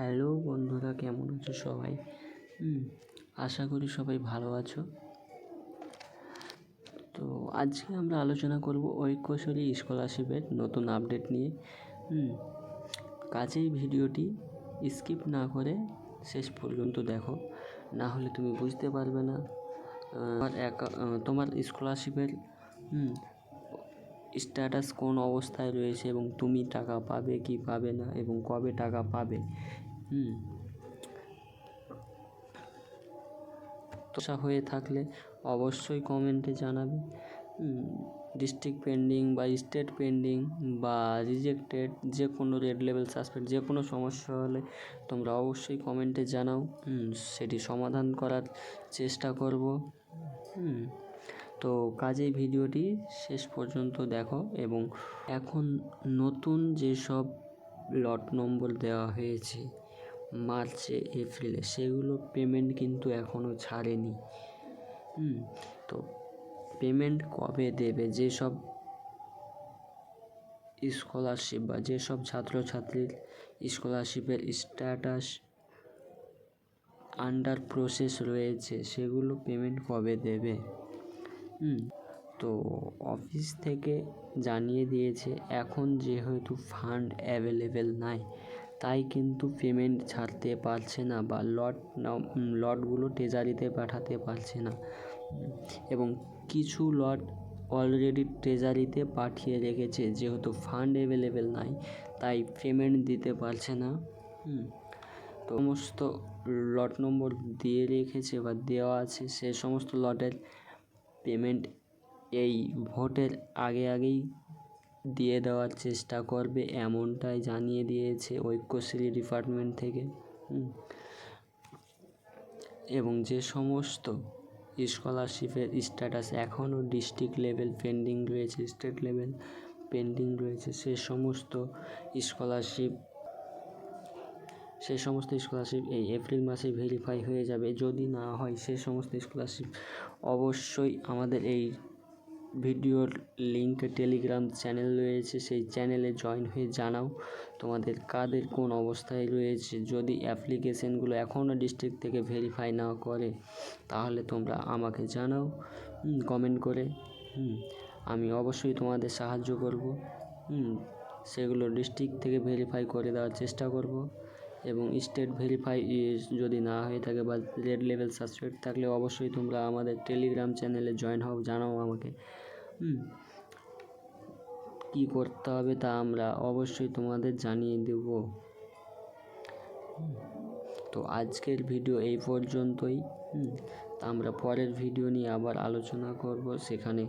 Hello বন্ধুরা, কেমন আছো সবাই? আশা করি সবাই ভালো আছো। তো আজকে আমরা আলোচনা করব ঐক্যশরী স্কলারশিপের নতুন আপডেট নিয়ে। কাজেই ভিডিওটি স্কিপ না করে শেষ পর্যন্ত দেখো, না হলে তুমি বুঝতে পারবে না। তোমার তোমার স্কলারশিপের স্ট্যাটাস কোন অবস্থায় রয়েছে এবং তুমি টাকা পাবে কি পাবে না এবং কবে টাকা পাবে। হুম। তোষা হয়ে থাকলে অবশ্যই কমেন্টে জানাবে। ডিস্ট্রিক্ট পেন্ডিং বা স্টেট পেন্ডিং বা রিজেক্টেড যে কোনো রেড লেভেল সাসপেক্ট যে কোনো সমস্যা হলে তোমরা অবশ্যই কমেন্টে জানাও। সেটি সমাধান করার চেষ্টা করব। তো কাজেই ভিডিওটি শেষ পর্যন্ত দেখো এবং এখন নতুন যেসব লট নম্বর দেওয়া হয়েছে মার্চে এপ্রিলে সেগুলো পেমেন্ট কিন্তু এখনও ছাড়েনি। হুম, তো পেমেন্ট কবে দেবে? যেসব স্কলারশিপ বা যেসব ছাত্রছাত্রীর স্কলারশিপের স্ট্যাটাস আন্ডার প্রসেস রয়েছে, সেগুলো পেমেন্ট কবে দেবে? হুম, তো অফিস থেকে জানিয়ে দিয়েছে, এখন যেহেতু ফান্ড অ্যাভেলেবেল নাই তাই কিন্তু পেমেন্ট ছাড়তে পারছে না বা লট লটগুলো ট্রেজারিতে পাঠাতে পারছে না। এবং কিছু লট অলরেডি ট্রেজারিতে পাঠিয়ে রেখেছে, যেহেতু ফান্ড অ্যাভেলেবেল নাই, তাই পেমেন্ট দিতে পারছে না। তো সমস্ত লট নম্বর দিয়ে রেখেছে বা দেওয়া আছে, সে সমস্ত লটের পেমেন্ট এই ভোটের আগে আগেই দিয়ে দেওয়ার চেষ্টা করবে, এমনটাই জানিয়ে দিয়েছে ঐক্যশ্রী ডিপার্টমেন্ট থেকে। এবং যে সমস্ত স্কলারশিপের স্ট্যাটাস এখনও ডিস্ট্রিক্ট লেভেল পেন্ডিং রয়েছে, স্টেট লেভেল পেন্ডিং রয়েছে, সে সমস্ত স্কলারশিপ, সে সমস্ত স্কলারশিপ এই এপ্রিল মাসে ভেরিফাই হয়ে যাবে। যদি না হয় সে সমস্ত স্কলারশিপ অবশ্যই আমাদের এই ভিডিওর লিঙ্ক টেলিগ্রাম চ্যানেল রয়েছে, সেই চ্যানেলে জয়েন হয়ে জানাও। তোমাদের কাদের কোন অবস্থায় রয়েছে? যদি অ্যাপ্লিকেশনগুলো এখনও ডিস্ট্রিক্ট থেকে ভেরিফাই না করে, তাহলে তোমরা আমাকে জানাও কমেন্ট করে আমি অবশ্যই তোমাদের সাহায্য করব সেগুলো ডিস্ট্রিক্ট থেকে ভেরিফাই করে দেওয়ার চেষ্টা করব। এবং স্টেট ভেরিফাই যদি না হয়ে থাকে বা রেড লেভেল সাসপেক্ট থাকলে অবশ্যই তোমরা আমাদের টেলিগ্রাম চ্যানেলে জয়েন হও, জানাও আমাকে। কী করতে হবে তা আমরা অবশ্যই তোমাদের জানিয়ে দেব। তো আজকের ভিডিও এই পর্যন্তই। আমরা পরের ভিডিও নিয়ে আবার আলোচনা করব সেখানে।